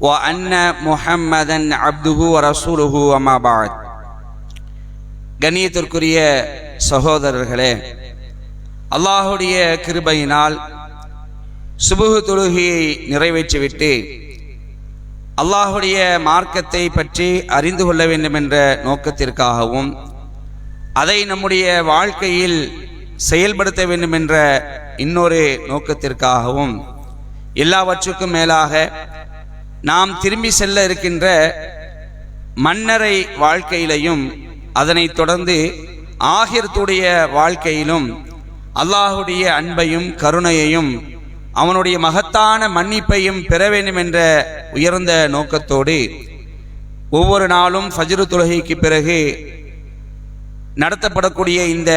وأن محمدا عبده ورسوله وما بعد கண்ணியத்திற்குரிய சகோதரர்களே அல்லாஹுடைய கிருபையினால் சுபுகு தொழுகையை நிறைவேற்றிவிட்டு அல்லாஹுடைய மார்க்கத்தை பற்றி அறிந்து கொள்ள வேண்டும் என்ற நோக்கத்திற்காகவும் அதை நம்முடைய வாழ்க்கையில் செயல்படுத்த வேண்டும் என்ற இன்னொரு நோக்கத்திற்காகவும் எல்லாவற்றுக்கும் மேலாக நாம் திரும்பி செல்ல இருக்கின்ற மன்னரை வாழ்க்கையிலையும் அதனைத் தொடர்ந்து ஆகிரத்துடைய வாழ்க்கையிலும் அல்லாஹுடைய அன்பையும் கருணையையும் அவனுடைய மகத்தான மன்னிப்பையும் பெற வேண்டும் என்ற உயர்ந்த நோக்கத்தோடு ஒவ்வொரு நாளும் ஃபஜ்ரு தொழுகைக்கு பிறகு நடத்தப்படக்கூடிய இந்த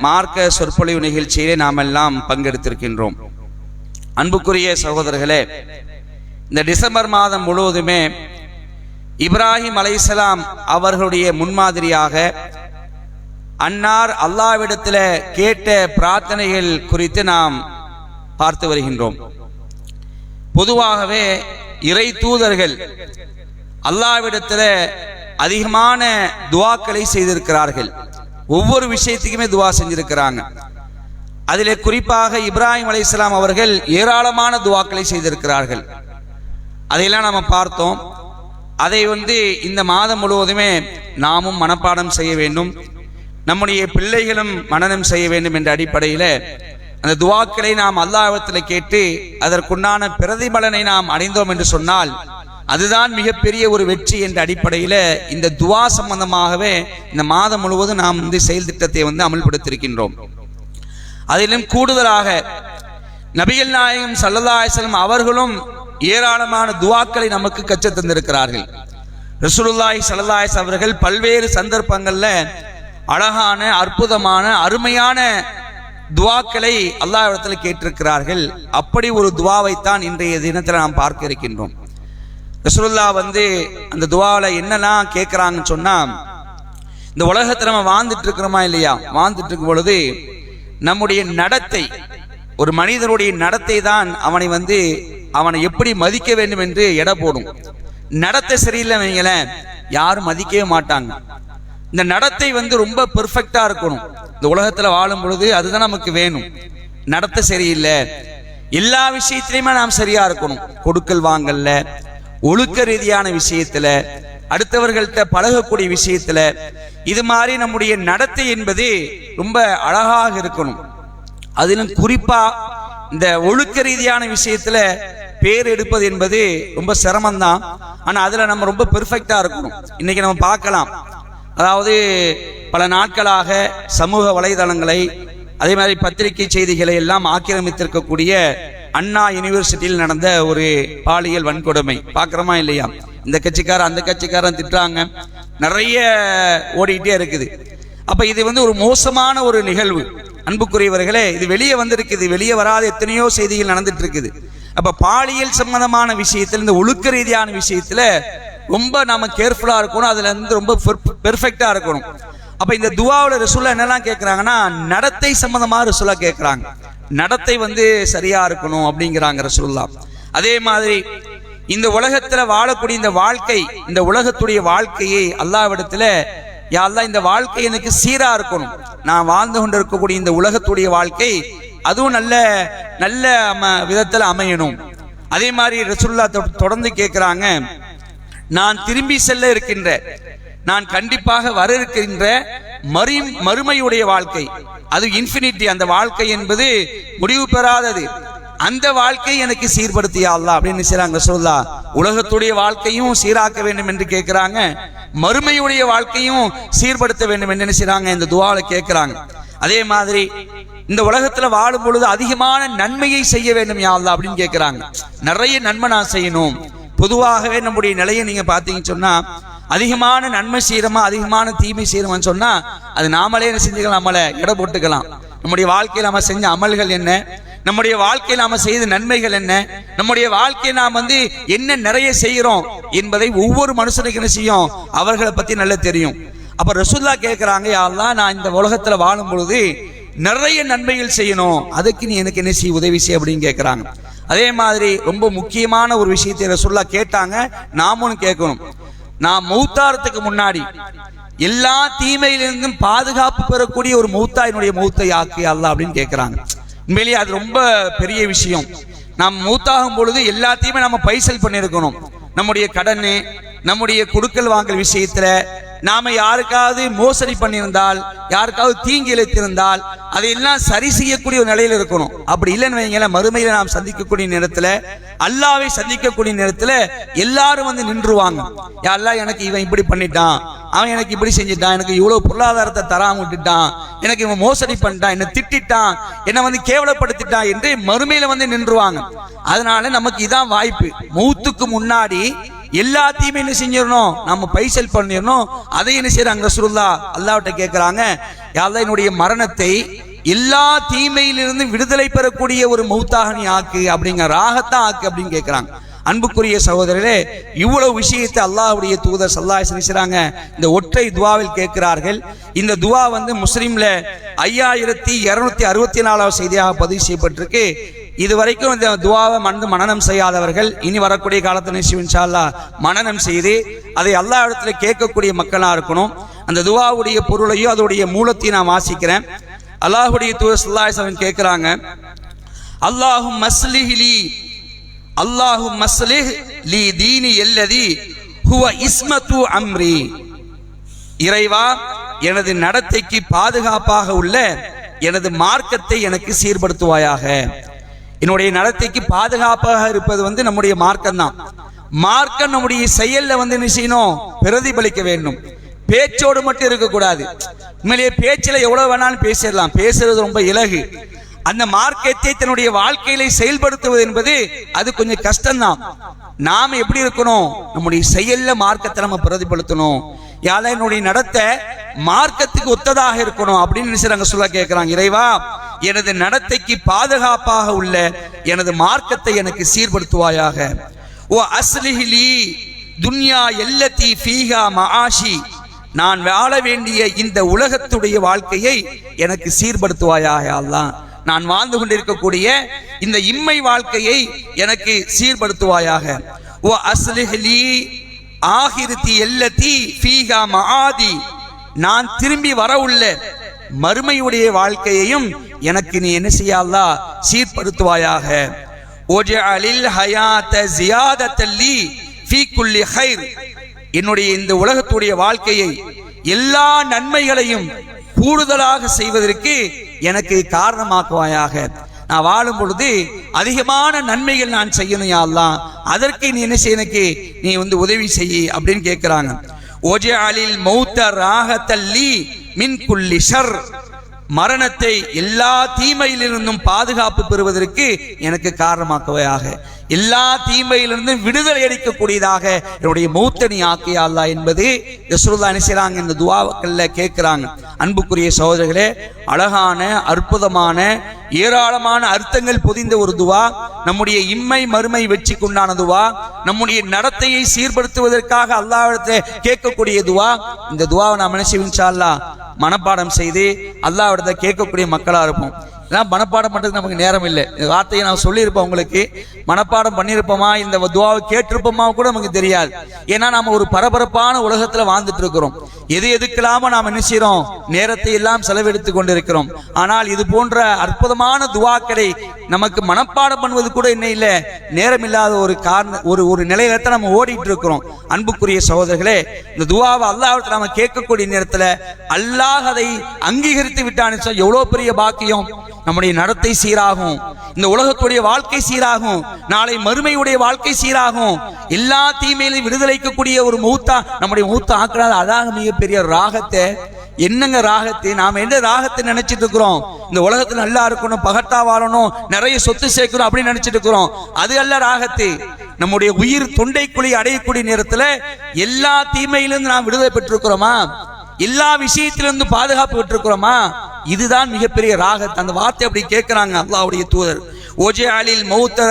மார்க்க சொற்பொழிவு நிகழ்ச்சியிலே நாம் எல்லாம் பங்கெடுத்திருக்கின்றோம். அன்புக்குரிய சகோதரர்களே இந்த டிசம்பர் மாதம் முழுவதுமே இப்ராஹிம் அலைசலாம் அவர்களுடைய முன்மாதிரியாக அன்னார் அல்லாவிடத்தில் கேட்ட பிரார்த்தனைகள் குறித்து நாம் பார்த்து வருகின்றோம். பொதுவாகவே இறை தூதர்கள் அல்லாவிடத்தில் அதிகமான துவாக்களை செய்திருக்கிறார்கள். ஒவ்வொரு விஷயத்துக்குமே துவா செஞ்சிருக்கிறாங்க. அதில் குறிப்பாக இப்ராஹிம் அலைஹிஸ்ஸலாம் அவர்கள் ஏராளமான துவாக்களை செய்திருக்கிறார்கள். அதையெல்லாம் நம்ம பார்த்தோம். அதை வந்து இந்த மாதம் முழுவதுமே நாமும் மனப்பாடம் செய்ய வேண்டும். நம்முடைய பிள்ளைகளும் மனனம் செய்ய வேண்டும் என்ற அடிப்படையில் அந்த துவாக்களை நாம் அல்லாஹத்தில் கேட்டு அதற்குண்டான பிரதிபலனை நாம் அடைந்தோம் என்று சொன்னால் அதுதான் மிகப்பெரிய ஒரு வெற்றி என்ற அடிப்படையில் இந்த துவா சம்பந்தமாகவே இந்த மாதம் முழுவதும் நாம் இந்த செயல் திட்டத்தை வந்து அமல்படுத்தியிருக்கின்றோம் அதிலும் கூடுதலாக நபிகள் நாயகம் சல்லதாசலம் அவர்களும் ஏராளமான துவாக்களை நமக்கு கற்று தந்திருக்கிறார்கள். ரசூலுல்லாய் சல்லல்லாஹ் அவர்கள் பல்வேறு சந்தர்ப்பங்களில் அழகான அற்புதமான அருமையான துவாக்களை அல்லாஹிடத்தில் கேட்டிருக்கிறார்கள். அப்படி ஒரு துவாவைத்தான் இன்றைய தினத்தில் நாம் பார்க்க இருக்கின்றோம். ரசூலுல்லா வந்து அந்த துவாவில் என்னெல்லாம் கேட்குறாங்கன்னு சொன்னால் இந்த உலகத்தில் நம்ம வாழ்ந்துட்டு இருக்கிறோமா இல்லையா? வாழ்ந்துட்டு இருக்கும் பொழுது நம்முடைய நடத்தை ஒரு மனிதனுடைய நடத்தை தான் அவனை வந்து அவனை எப்படி மதிக்க வேண்டும் என்று எடை போடும். நடத்தை சரியில்லை வைங்களேன் யாரும் மதிக்கவே மாட்டாங்க. இந்த நடத்தை வந்து ரொம்ப பெர்ஃபெக்டா இருக்கணும். இந்த உலகத்துல வாழும் பொழுது அதுதான் நமக்கு வேணும். நடத்தை சரியில்லை. எல்லா விஷயத்திலையுமே நாம் சரியா இருக்கணும். கொடுக்கல் வாங்கல்ல ஒழுக்க ரீதியான விஷயத்துல அடுத்தவர்கள்ட்ட பழகக்கூடிய விஷயத்துல இது மாதிரி நம்முடைய நடத்தை என்பது ரொம்ப அழகாக இருக்கணும். அதிலும் குறிப்பா இந்த ஒழுக்க ரீதியான விஷயத்துல பேர் எடுப்பது என்பது ரொம்ப சிரமம்தான். ஆனா அதுல நம்ம ரொம்ப பெர்ஃபெக்டா இருக்கணும். இன்னைக்கு நம்ம பார்க்கலாம். அதாவது பல நாட்களாக சமூக வலைதளங்களை அதே மாதிரி பத்திரிகை செய்திகளை எல்லாம் ஆக்கிரமித்திருக்கக்கூடிய அண்ணா யூனிவர்சிட்டியில் நடந்த ஒரு பாலியல் வன்கொடுமை. பார்க்குறோமா இல்லையா? இந்த கட்சிக்காரன் அந்த கட்சிக்காரன் திட்டுறாங்க. நிறைய ஓடிக்கிட்டே இருக்குது. அப்போ இது வந்து ஒரு மோசமான ஒரு நிகழ்வு. அன்புக்குரியவர்களே இது வெளியே வந்திருக்குது. வெளியே வராத எத்தனையோ செய்திகள் நடந்துட்டு இருக்குது அப்ப பாலியல் சம்பந்தமான விஷயத்தில் இந்த ஒழுக்க ரீதியான விஷயத்துல ரொம்ப நாம கேர்ஃபுல்லா இருக்கணும். அதுல இருந்து ரொம்ப பெர்ஃபெக்டா இருக்கணும். அப்ப இந்த துவாவில் ரசூல்லா என்னெல்லாம் கேட்கறாங்கன்னா நடத்தை சம்பந்தமா ரசூல்லா கேட்கறாங்க நடத்தை வந்து சரியா இருக்கணும் அப்படிங்கிறாங்க ரசூல்லா அதே மாதிரி இந்த உலகத்துல வாழக்கூடிய இந்த வாழ்க்கை இந்த உலகத்துடைய வாழ்க்கையை அல்லாவிடத்துல யாரெல்லாம் இந்த வாழ்க்கை எனக்கு சீராக இருக்கணும். நான் வாழ்ந்து கொண்டு இருக்கக்கூடிய இந்த உலகத்துடைய வாழ்க்கை அதுவும் நல்ல நல்ல அம- அமையணும். அதே மாதிரி ரசுல்லா தொ- தொடர்ந்து கேட்குறாங்க நான் திரும்பி செல்ல இருக்கின்ற நான் கண்டிப்பாக வர இருக்கின்ற மறு மறுமையுடைய வாழ்க்கை அது இன்ஃபினிட்டி அந்த வாழ்க்கை என்பது முடிவு பெறாதது. அந்த வாழ்க்கை எனக்கு சீர்படுத்தியா அப்படின்னு செய்றாங்க சொல்லா உலகத்துடைய வாழ்க்கையும் சீராக்க வேண்டும் என்று கேட்கிறாங்க மறுமையுடைய வாழ்க்கையும் சீர்படுத்த வேண்டும் என்று நினைச்சாங்க இந்த துவால கேட்கிறாங்க அதே மாதிரி இந்த உலகத்துல வாழும் பொழுது அதிகமான நன்மையை செய்ய வேண்டும் யா அப்படின்னு கேட்கிறாங்க நிறைய நன்மை நான் செய்யணும். பொதுவாகவே நம்முடைய நிலையை நீங்க பார்த்தீங்கன்னு சொன்னா அதிகமான நன்மை செய்யறோமா அதிகமான தீமை செய்யறோமான்னு சொன்னா அது நாமளே என்ன செஞ்சுக்கலாம் நம்மளை எடை போட்டுக்கலாம். நம்முடைய வாழ்க்கையில் நம்ம செஞ்ச அமல்கள் என்ன? நம்முடைய வாழ்க்கையில் நாம செய்த நன்மைகள் என்ன? நம்முடைய வாழ்க்கையை நாம் வந்து என்ன நிறைய செய்கிறோம் என்பதை ஒவ்வொரு மனுஷனுக்கு என்ன செய்யும்? அவர்களை பத்தி நல்லா தெரியும். அப்ப ரசூல்லா கேட்கிறாங்க யாரெல்லாம் நான் இந்த உலகத்துல வாழும் பொழுது நிறைய நன்மைகள் செய்யணும். அதுக்கு நீ எனக்கு என்ன செய்ய உதவி செய்ய அப்படின்னு கேட்குறாங்க. அதே மாதிரி ரொம்ப முக்கியமான ஒரு விஷயத்தை ரசூல்லா கேட்டாங்க நாமும் கேட்கணும். நான் மௌத்தாரத்துக்கு முன்னாடி எல்லா தீமையிலிருந்தும் பாதுகாப்பு பெறக்கூடிய ஒரு மௌத்தா என்னுடைய மௌத்தை ஆக்கி அல்ல அப்படின்னு கேட்குறாங்க. உண்மையிலேயே அது ரொம்ப பெரிய விஷயம். நாம் மூத்தாகும் பொழுது எல்லாத்தையுமே நம்ம பைசல் பண்ணியிருக்கணும். நம்முடைய கடன் நம்முடைய கொடுக்கல் வாங்கல் விஷயத்துல நாம யாருக்காவது மோசடி பண்ணியிருந்தால் யாருக்காவது தீங்கி இழைத்திருந்தால் அதையெல்லாம் சரி செய்யக்கூடிய ஒரு நிலையில் இருக்கணும். அப்படி இல்லைன்னு வைங்களேன் மறுமையில நாம் சந்திக்கக்கூடிய நேரத்துல அல்லாவை சந்திக்கக்கூடிய நேரத்துல எல்லாரும் வந்து நின்றுவாங்க. யாரெல்லாம் எனக்கு இவன் இப்படி பண்ணிட்டான். அவன் எனக்கு இப்படி செஞ்சுட்டான் எனக்கு இவ்வளவு பொருளாதாரத்தை தராம விட்டுட்டான் எனக்கு இவன் மோசடி பண்ணிட்டான் என்னை திட்டிட்டான் என்னை வந்து கேவலப்படுத்திட்டான் என்று மறுமையில வந்து நின்றுவாங்க. அதனால நமக்கு இதான் வாய்ப்பு. மூத்துக்கு முன்னாடி எல்லாத்தையுமே என்ன செஞ்சிடணும்? நம்ம பைசல் பண்ணிடணும். அதை என்ன செய்யறாங்க ரசூல்லா அல்லாவிட்ட கேட்கிறாங்க யாருதான் என்னுடைய மரணத்தை எல்லா தீமையிலிருந்து விடுதலை பெறக்கூடிய ஒரு மௌத்தாக நீ ஆக்கு அப்படிங்கிற ராகத்தான் ஆக்கு அப்படின்னு கேட்கிறாங்க அன்புக்குரிய சகோதரரே இவ்வளவு விஷயத்தை அல்லாஹுடைய தூதர் சல்லாஹ் செய்றாங்க இந்த ஒற்றை துவாவில் கேட்கிறார்கள். இந்த துவா வந்து முஸ்லீம்ல ஐயாயிரத்தி இருநூத்தி அறுபத்தி நாலாவது செய்தியாக பதிவு செய்யப்பட்டிருக்கு. இது வரைக்கும் இந்த துவாவை மனது மனனம் செய்யாதவர்கள் இனி வரக்கூடிய காலத்தில் நிச்சயம் மனநம் மனனம் செய்து அதை எல்லா இடத்துல கேட்கக்கூடிய மக்களாக இருக்கணும். அந்த துவாவுடைய பொருளையும் அதோடைய மூலத்தையும் நான் வாசிக்கிறேன். அல்லாஹுடைய தூதர் சல்லாஹ் கேட்குறாங்க அல்லாஹும் மஸ்லிஹிலி அல்லாஹு மஸ்லிஹ் லி தீனி எல்லதி ஹுவ இஸ்மத்து அம்ரி. இறைவா எனது நடத்தைக்கு பாதுகாப்பாக உள்ள எனது மார்க்கத்தை எனக்கு சீர்படுத்துவாயாக. என்னுடைய நடத்தைக்கு பாதுகாப்பாக இருப்பது வந்து நம்முடைய மார்க்கம் தான் மார்க்கம் நம்முடைய செயல்ல வந்து என்ன செய்யணும்? பிரதிபலிக்க வேண்டும். பேச்சோடு மட்டும் இருக்கக்கூடாது. உண்மையிலேயே பேச்சில் எவ்வளவு வேணாலும் பேசிடலாம். பேசுறது ரொம்ப இலகு. அந்த மார்க்கத்தை தன்னுடைய வாழ்க்கையில செயல்படுத்துவது என்பது அது கொஞ்சம் கஷ்டம்தான். நாம எப்படி இருக்கணும்? நம்முடைய செயல்ல மார்க்கத்தை நம்ம பிரதிபடுத்தணும் யாரும் என்னுடைய நடத்த மார்க்கத்துக்கு ஒத்ததாக இருக்கணும் அப்படின்னு நினைச்சாங்க சொல்ல கேட்கிறாங்க இறைவா எனது நடத்தைக்கு பாதுகாப்பாக உள்ள எனது மார்க்கத்தை எனக்கு சீர்படுத்துவாயாக. ஓ அஸ்லிஹிலி துன்யா எல்லத்தி ஃபீஹா மஆஷி. நான் வாழ வேண்டிய இந்த உலகத்துடைய வாழ்க்கையை எனக்கு சீர்படுத்துவாயாக அல்லான் நான் வாழ்ந்து கொண்டிருக்கக்கூடிய இந்த இம்மை வாழ்க்கையை எனக்கு சீர்படுத்துவாயாக. ஓ அஸ்லிஹலி ஆகிருத்தி எல்லத்தி ஃபீஹா மஆதி. நான் திரும்பி வர உள்ள மறுமையுடைய வாழ்க்கையையும் எனக்கு நீ என்ன செய்யாதா சீர்படுத்துவாயாக. ஒஜஅலில் ஹயாத ஜியாதத்தல் ஃபீ குல்லி ஹைர். என்னுடைய இந்த உலகத்துடைய வாழ்க்கையை எல்லா நன்மைகளையும் கூடுதலாக செய்வதற்கு எனக்கு காரணமாக்குவாயாக. நான் வாழும் பொழுது அதிகமான நன்மைகள் நான் செய்யணும் யா அதற்கு நீ என்ன செய்ய எனக்கு நீ வந்து உதவி செய் அப்படின்னு கேட்கிறாங்க ஓஜே அலில் மௌத்த ராகத்தல்லி மின் குல்லி ஷர். மரணத்தை எல்லா தீமையிலிருந்தும் பாதுகாப்பு பெறுவதற்கு எனக்கு காரணமாக்குவையாக. எல்லா தீமையிலிருந்தும் விடுதலை அளிக்கக்கூடியதாக என்னுடைய மூத்தனி ஆக்கியா அல்லா என்பது ரசூலுல்லாஹி என்ன இந்த துவாக்கள்ல கேட்கிறாங்க. அன்புக்குரிய சகோதரர்களே அழகான அற்புதமான ஏராளமான அர்த்தங்கள் பொதிந்த ஒரு துவா நம்முடைய இம்மை மறுமை வெற்றிக்குண்டான துவா நம்முடைய நடத்தையை சீர்படுத்துவதற்காக அல்லாவிடத்தை கேட்கக்கூடிய துவா இந்த துவாவை நாம் என்ன செய்வோம் மனப்பாடம் செய்து அல்லாவிடத்தை கேட்கக்கூடிய மக்களா இருப்போம். இதெல்லாம் மனப்பாடம் பண்ணுறதுக்கு நமக்கு நேரம் இல்லை. இந்த வார்த்தையை நான் சொல்லியிருப்போம் உங்களுக்கு. மனப்பாடம் பண்ணியிருப்போமா? இந்த துவாவை கேட்டிருப்போமா கூட நமக்கு தெரியாது. ஏன்னா நாம் ஒரு பரபரப்பான உலகத்தில் வாழ்ந்துட்டு இருக்கிறோம். எது எதுக்கெல்லாம நாம் என்ன நேரத்தை எல்லாம் செலவெடுத்து கொண்டிருக்கிறோம். ஆனால் இது போன்ற அற்புதமான துவாக்களை நமக்கு மனப்பாடம் பண்ணுவது கூட என்ன இல்லை. நேரம் இல்லாத ஒரு காரண ஒரு ஒரு நிலையத்தை நம்ம ஓடிட்டு இருக்கிறோம். அன்புக்குரிய சகோதரர்களே இந்த துவாவை அல்லாஹ்விடத்துல நம்ம கேட்கக்கூடிய நேரத்தில் அல்லாஹ் அதை அங்கீகரித்து விட்டான்னு எவ்வளோ பெரிய பாக்கியம்? நம்முடைய நடத்தை சீராகும். இந்த உலகத்துடைய வாழ்க்கை சீராகும். நாளை மறுமையுடைய வாழ்க்கை சீராகும். எல்லா தீமையிலும் விடுதலைக்கக்கூடிய ஒரு மூத்தா நம்முடைய மூத்த ஆக்கிறாத அதாக மிகப்பெரிய ராகத்தை என்னங்க ராகத்தை? நாம் என்ன ராகத்தை நினைச்சிட்டு இருக்கிறோம்? இந்த உலகத்துல நல்லா இருக்கணும் பகட்டா வாழணும் நிறைய சொத்து சேர்க்கணும் அப்படின்னு நினைச்சிட்டு இருக்கிறோம். அது அல்ல ராகத்தை. நம்முடைய உயிர் தொண்டைக்குழி அடையக்கூடிய நேரத்துல எல்லா தீமையிலிருந்து நாம் விடுதலை பெற்றிருக்கிறோமா? எல்லா விஷயத்திலிருந்து பாதுகாப்பு பெற்றிருக்கிறோமா? இதுதான் மிகப்பெரிய ராகத். அந்த வார்த்தை அப்படி கேட்கிறாங்க அல்லாவுடைய தூதர். ஓஜே அலில் மௌத்தர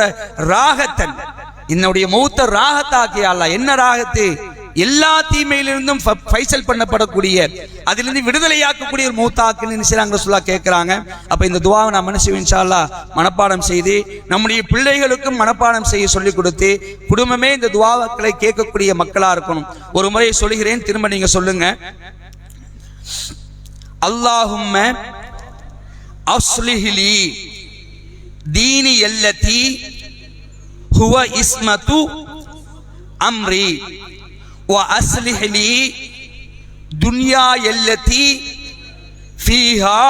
ராகத்தன். என்னுடைய மௌத்த ராகத்தாக்கிய அல்ல என்ன ராகத்து? எல்லா தீமையிலிருந்தும் ஃபைசல் பண்ணப்படக்கூடிய அதிலிருந்து விடுதலையாக்கக்கூடிய ஒரு மூத்தாக்குன்னு நினைச்சாங்க சொல்லா கேட்குறாங்க. அப்போ இந்த துவாவை நான் மனசு மனப்பாடம் செய்து நம்முடைய பிள்ளைகளுக்கும் மனப்பாடம் செய்ய சொல்லிக் கொடுத்து குடும்பமே இந்த துவாக்களை கேட்கக்கூடிய மக்களாக இருக்கணும். ஒரு முறை சொல்கிறேன் திரும்ப நீங்கள் சொல்லுங்கள் அல்லாஹும்ம அஸ்லிஹிலி தீனி எல்லதி ஹுவ இஸ்மத்து அம்ரி வ அஸ்லிஹிலி துன்யா எல்லதி ஃபீஹா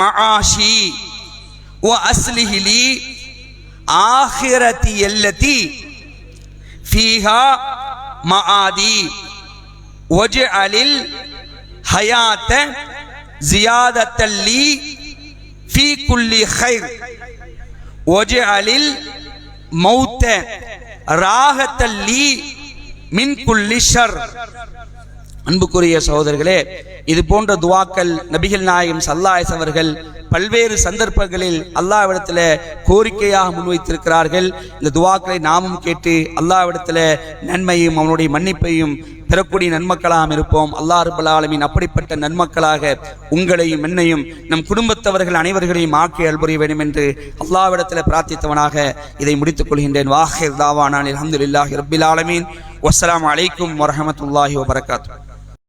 மஆஷி வ அஸ்லிஹிலி ஆஹிரதி எல்லதி ஃபீஹா மஆதி وجعل ஜியாதத்தல் ஃபி குல்லி ஹைர் ஒஜே அலில் மௌத்த ராகத்தல் லீ ஷர். அன்புக்குரிய சகோதரர்களே இது போன்ற துவாக்கள் நபிகள் நாயகம் சல்லாஸ் அவர்கள் பல்வேறு சந்தர்ப்பங்களில் அல்லாவிடத்தில் கோரிக்கையாக முன்வைத்திருக்கிறார்கள். இந்த துவாக்களை நாமும் கேட்டு அல்லாவிடத்தில் நன்மையும் அவனுடைய மன்னிப்பையும் பெறக்கூடிய நன்மக்களாக இருப்போம். அல்லாஹ் ரபுல் ஆலமின் அப்படிப்பட்ட நன்மக்களாக உங்களையும் என்னையும் நம் குடும்பத்தவர்கள் அனைவர்களையும் ஆக்கி அல்புரிய வேண்டும் என்று அல்லாவிடத்தில் பிரார்த்தித்தவனாக இதை முடித்துக் கொள்கின்றேன். வாஹிர் தாவானான் அலமதுல்லாஹி ரபில் ஆலமீன். வஸ்ஸலாமு அலைக்கும் வரமத்துல்லாஹி வபரகாத்து